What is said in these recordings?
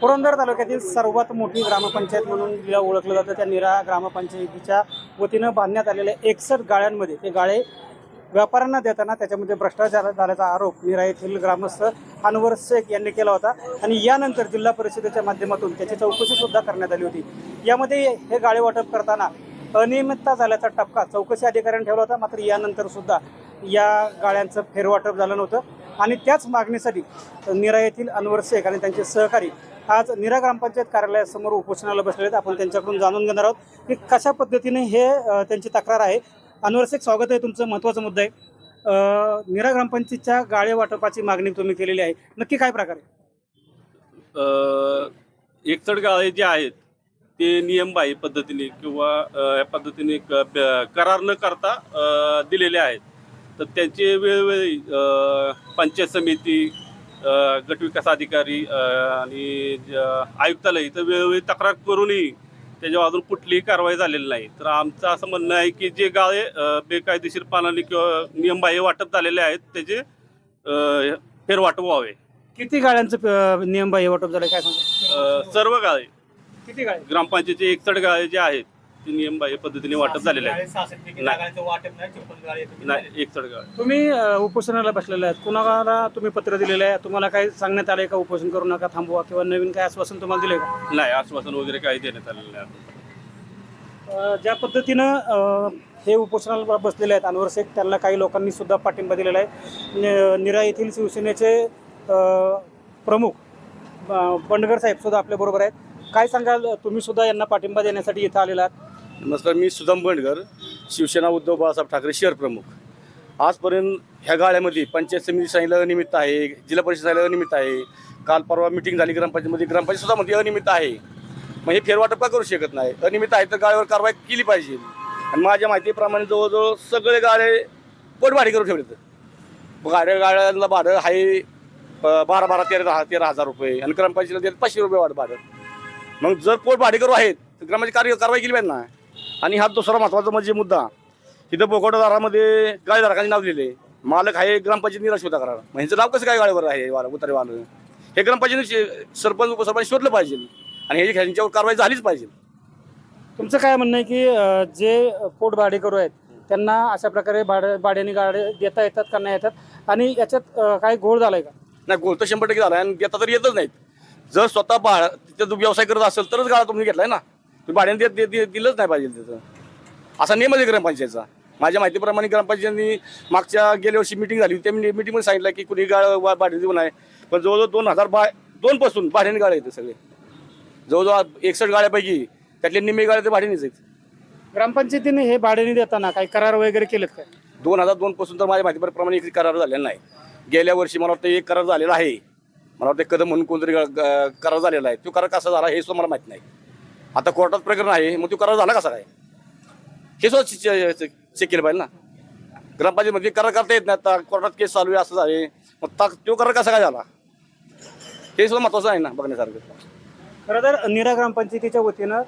पुरंदर तालुक्यातील सर्वात मोठी ग्रामपंचायत म्हणून जिला ओळखलं जातं. त्या निरा ग्रामपंचायतीच्या वतीनं बांधण्यात आलेल्या एकसठ गाळ्यांमध्ये ते गाळे व्यापाऱ्यांना देताना त्याच्यामध्ये भ्रष्टाचार झाल्याचा आरोप निरा येथील ग्रामस्थ अनवर शेख यांनी केला होता. आणि यानंतर जिल्हा परिषदेच्या माध्यमातून त्याची चौकशी सुद्धा करण्यात आली होती. यामध्ये हे गाळे वाटप करताना अनियमितता झाल्याचा टपका चौकशी अधिकाऱ्यांनी ठेवला होता. मात्र यानंतर सुद्धा या गाळ्यांचं फेरवाटप झालं नव्हतं. आणि त्याच मागणीसाठी निरा येथील अनवर शेख आणि त्यांचे सहकारी आज निरा ग्रामपंचायत कार्यालयासमोर उपोषणाला बसलेले आहेत. आपण त्यांच्याकडून जाणून घेणार आहोत की कशा पद्धतीने हे त्यांची तक्रार आहे. अनवर शेख स्वागत आहे तुमचं. महत्त्वाचा मुद्दा आहे. निरा ग्रामपंचायतच्या गाळे वाटपाची मागणी तुम्ही केलेली आहे. नक्की काय प्रकार आहे? अ, गाळे जे आहेत ते नियमबाह्य पद्धतीने किंवा या पद्धतीने क- ब- करार न करता दिलेले आहेत. तर त्यांचे वेळोवेळी पंचायत समिती अ, गटविकास अधिकारी आणि आयुक्तालय इथं वेळोवेळी तक्रार करूनही त्याच्यावर अजून कुठलीही कारवाई झालेली नाही. तर आमचं असं म्हणणं आहे की जे गाळे अ, बेकायदेशीरपणाने किंवा नियमबाह्य वाटप झालेले आहेत त्याचे फेरवाटप व्हावे. किती गाळ्यांचं नियमबाह्य वाटप झालं काय सांगा सर्व गाळे. किती गाळे? ग्रामपंचायतीचे एकसठ गाळे जे आहेत ते नियमबाह्य पद्धतीने वाटप झालेले आहेत. नाही. गाळे तुम्ही अ, उपोषणाला बसलेले आहेत. कुणाला तुम्ही पत्र दिलेलं आहे? तुम्हाला काही सांगण्यात आलंय का? उपोषण करू नका थांबवा किंवा नवीन काय आश्वासन तुम्हाला दिले का? नाही आश्वासन वगैरे काही देण्यात आलेलं नाही अजून. अ, ज्या पद्धतीनं अ, हे उपोषणाला बसलेले आहेत अनवर शेख त्यांना काही लोकांनी सुद्धा पाठिंबा दिलेला आहे. नि- निरा येथील शिवसेनेचे अ, प्रमुख ब- बंडगर साहेब सुद्धा आपल्याबरोबर आहेत. काय सांगाल? तुम्ही सुद्धा यांना पाठिंबा देण्यासाठी इथं आलेला आहात. नमस्कार मी सुदाम बंडगर शिवसेना उद्धव बाळासाहेब ठाकरे शहर प्रमुख. आजपर्यंत ह्या गाळ्यामध्ये पंचायत समिती सांगितलं अनियमित आहे जिल्हा परिषद सांगितलं अनियमित आहे काल परवा मिटिंग झाली ग्रामपंचायतमध्ये ग्रामपंचायत सुद्धा मध्ये अनियमित आहे. मग हे फेरवाटप का करू शकत नाही? अनियमित आहे तर गाळ्यावर कारवाई केली पाहिजे. आणि माझ्या माहितीप्रमाणे जवळजवळ सगळे गाळे पोटभाडी करून ठेवले गाड्या गाड्यांना भाडं आहे प- बारा बारा तेरा दहा तेरा हजार रुपये. आणि ग्रामपंचायतीला देत पाचशे रुपये वाढ भाडं. मग जर पोट भाडेकरू आहेत तर ग्रामाची कार्य कारवाई केली पाहिजे ना? आणि हा दुसरा महत्त्वाचा म्हणजे मुद्दा तिथं बोकोटादारामध्ये गाळेधारकांचे नाव लिहिले मालक आहे ग्रामपंचायत निराश करार मग ह्यांचं नाव कसं काय गाळेवर आहे? वाला उतारेवालं हे ग्रामपंचायतीने सरपंच उपसरपंच शोधलं पाहिजे. आणि हे ह्यांच्यावर कारवाई झालीच पाहिजे. तुमचं काय म्हणणं आहे की अ, जे पोट भाडेकरू आहेत त्यांना अशा प्रकारे भाडे भाड्याने गाडे देता येतात का नाही येतात? आणि याच्यात अ, काही घोळ झालाय का? नाही तर शंभर टक्के झाला आणि देता तर येतच नाहीत. जर स्वतः भाड तिथं तू व्यवसाय करत असेल तरच गाळा तुम्ही घेतलाय ना. तुम्ही भाड्याने देत देत- दिलंच नाही पाहिजे तिथं असा नियम आहे ग्रामपंचायतचा. माझ्या माहितीप्रमाणे ग्रामपंचायतीने मागच्या गेल्या वर्षी मिटिंग झाली होती. त्या मिटिंगमध्ये सांगितलं की कुणी गाळ वा- भाडे देऊ नये. पण जवळजवळ दोन हजार बा दोन पासून भाड्याने गाळे येते सगळे. जवळजवळ एकसष्ट गाड्यापैकी त्यातले निम्मे गाळे ते भाड्यानेच आहेत. ग्रामपंचायतीने हे भाड्याने देताना काही करार वगैरे केलेत काय? दोन हजार दोन पासून तर माझ्या माहितीप्रमाणे एक करार झालेला नाही. गेल्या वर्षी मला वाटतं एक करार झालेला आहे. मला वाटतं कदम म्हणून कोणतरी ग- ग- करार झालेला आहे. तो करार कसा झाला हे सुद्धा मला माहीत नाही. आता कोर्टात प्रकरण आहे मग तो करार झाला कसा काय? हे सुद्धा चेक केलं पाहिजे ना. ग्रामपंचायतमध्ये करार करता येत नाही आता कोर्टात केस चालू आहे असं झाले मग ता- तो करार कसा काय झाला? हे सुद्धा महत्वाचं आहे ना बघण्यासारखं. खरं तर निरा ग्रामपंचायतीच्या वतीनं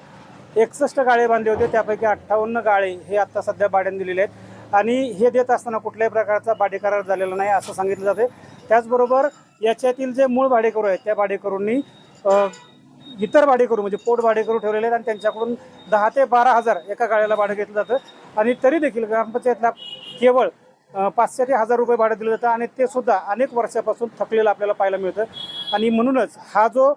एकसष्ट गाळे बांधले होते त्यापैकी अठ्ठावन्न गाळे हे आता सध्या भाड्याने दिलेले आहेत. आणि हे देत असताना कुठल्याही प्रकारचा भाडे करार झालेला नाही असं सांगितलं जाते त्याचबरोबर याच्यातील जे मूळ भाडेकरू आहेत त्या भाडेकरूंनी इतर भाडेकरू म्हणजे पोट भाडेकरू ठेवलेले आहेत आणि त्यांच्याकडून दहा ते बारा हजार एका गाळ्याला भाडं घेतलं जातं. आणि तरी देखील ग्रामपंचायतला केवळ पाचशे ते हजार रुपये भाडं दिलं जातं आणि ते सुद्धा अनेक वर्षापासून थकलेलं आपल्याला पाहायला मिळतं. आणि म्हणूनच हा जो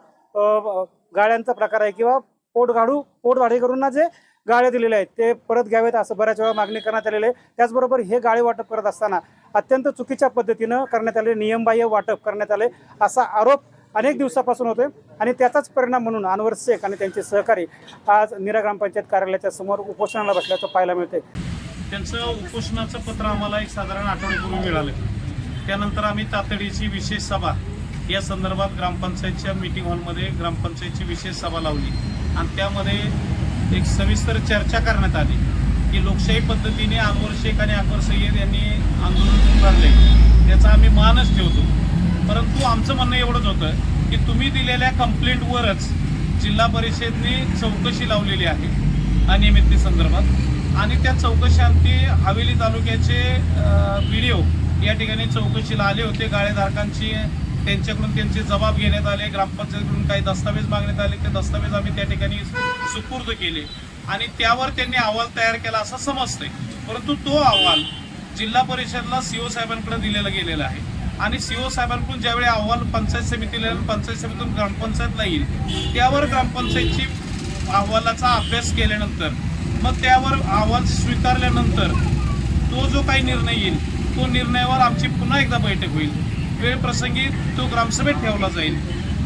गाळ्यांचा प्रकार आहे किंवा पोट गाडू पोट भाडेकरूंना जे गाळे दिलेले आहेत ते परत घ्यावेत असं बऱ्याच वेळा मागणी करण्यात आलेली आहे. त्याचबरोबर हे गाळे वाटप करत असताना अत्यंत चुकीच्या पद्धतीनं करण्यात आले नियमबाह्य वाटप करण्यात आले असा आरोप अनेक दिवसापासून होतोय. आणि त्याचाच परिणाम म्हणून अनवर शेख आणि त्यांचे सहकारी आज निरा ग्रामपंचायत कार्यालयाच्या समोर उपोषणाला बसल्याचं पाहायला मिळते त्यांचं उपोषणाचं पत्र आम्हाला एक साधारण आठवड्यापूर्वी मिळालं. त्यानंतर आम्ही तातडीची विशेष सभा या संदर्भात ग्रामपंचायतच्या मीटिंग हॉलमध्ये ग्रामपंचायतची विशेष सभा लावली. आणि त्यामध्ये एक सविस्तर चर्चा करण्यात आली की लोकशाही पद्धतीने अनवर शेख आणि अकबर सय्यद यांनी आंदोलन उभारले त्याचा आम्ही मानच ठेवतो. परंतु आमचं म्हणणं एवढंच होतं की तुम्ही दिलेल्या कंप्लेंटवरच जिल्हा परिषदने चौकशी लावलेली आहे अनियमिततेसंदर्भात. आणि त्या चौकशांती हवेली तालुक्याचे व्हिडिओ या ठिकाणी चौकशीला आले होते. गाळेधारकांची त्यांच्याकडून त्यांचे जबाब घेण्यात आले. ग्रामपंचायतीकडून काही दस्तावेज मागण्यात आले. ते दस्तावेज आम्ही त्या ठिकाणी सुपूर्द केले. आणि त्यावर त्यांनी अहवाल तयार केला असं समजतंय. परंतु तो अहवाल जिल्हा परिषदला सीओ साहेबांकडे दिलेला गेलेला आहे. आणि सीओ साहेबांकडून ज्यावेळी अहवाल पंचायत समितीला येईल, पंचायत समितीतून ग्रामपंचायतला येईल त्यावर ग्रामपंचायतची अहवालाचा अभ्यास केल्यानंतर मग त्यावर अहवाल स्वीकारल्यानंतर तो जो काही निर्णय येईल तो निर्णयावर आमची पुन्हा एकदा बैठक होईल. वेळप्रसंगी तो ग्रामसभेत ठेवला जाईल.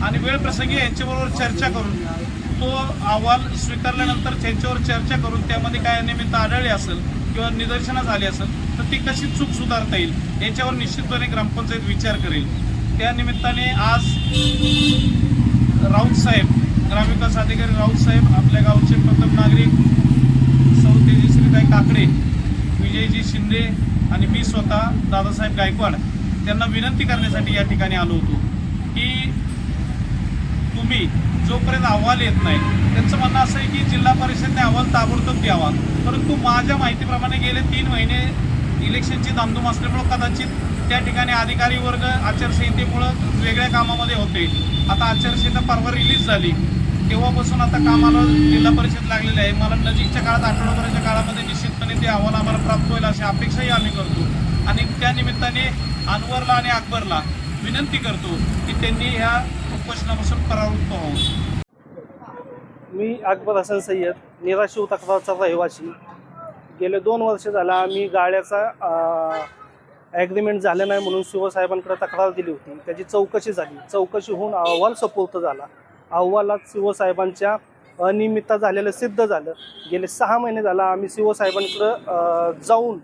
आणि वेळप्रसंगी यांच्याबरोबर चर्चा करून तो अहवाल स्वीकारल्यानंतर त्यांच्यावर चर्चा करून त्यामध्ये काय निमित्त आढळले असेल किंवा निदर्शनास आली असेल तर ती कशी चूक सुधारता येईल याच्यावर निश्चितपणे ग्रामपंचायत विचार करेल. त्या निमित्ताने आज राऊत साहेब ग्रामविकास अधिकारी राऊत साहेब आपल्या गावचे प्रथम नागरिक सौ तेजश्रीताई काकडे विजयजी शिंदे आणि मी स्वतः दादासाहेब गायकवाड त्यांना विनंती करण्यासाठी या ठिकाणी आलो होतो की तुम्ही जोपर्यंत अहवाल येत नाही. त्यांचं म्हणणं असं आहे की जिल्हा परिषदने अहवाल ताबडतोब द्यावा. परंतु माझ्या माहितीप्रमाणे गेले तीन महिने इलेक्शनची दामधूम असल्यामुळं कदाचित त्या ठिकाणी अधिकारी वर्ग आचारसंहितेमुळं वेगळ्या कामामध्ये होते. आता आचारसंहिता परवा रिलीज झाली. तेव्हापासून आता कामाला जिल्हा परिषद लागलेले आहे. मला नजीकच्या काळात आठवडाभराच्या काळामध्ये निश्चितपणे ते अहवाल आम्हाला प्राप्त होईल अशी अपेक्षाही आम्ही करतो. आणि त्या निमित्ताने अनवरला आणि अकबरला विनंती करतो की त्यांनी ह्या उपोषणापासून परावृत्त व्हावं. मी अकबर हसन सय्यद निराशिव तक्रारचा रहिवासी. गेले दोन वर्ष झाला आम्ही गाड्याचा ॲग्रीमेंट झालं नाही म्हणून शिवसाहेबांकडे तक्रार दिली होती. त्याची चौकशी झाली. चौकशी होऊन अहवाल सपूर्त झाला. अहवालात शिवसाहेबांच्या अनियमितता झालेलं सिद्ध झालं. गेले सहा महिने झाला आम्ही शिवसाहेबांकडं जाऊन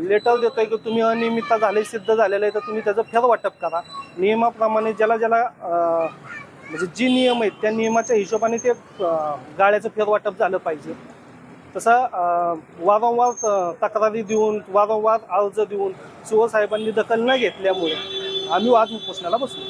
लेटर देतोय की तुम्ही अनियमितता झाले सिद्ध झालेलं आहे तर तुम्ही त्याचं फेरवाटप करा. नियमाप्रमाणे ज्याला ज्याला म्हणजे जी नियम आहेत त्या नियमाच्या हिशोबाने ते गाळ्याचं गाड्याचं फेरवाटप झालं पाहिजे. तसं वारंवार तक्रारी देऊन वारंवार अर्ज देऊन शिवसाहेबांनी दखल न घेतल्यामुळे आम्ही वाद उपोषणाला बसलो.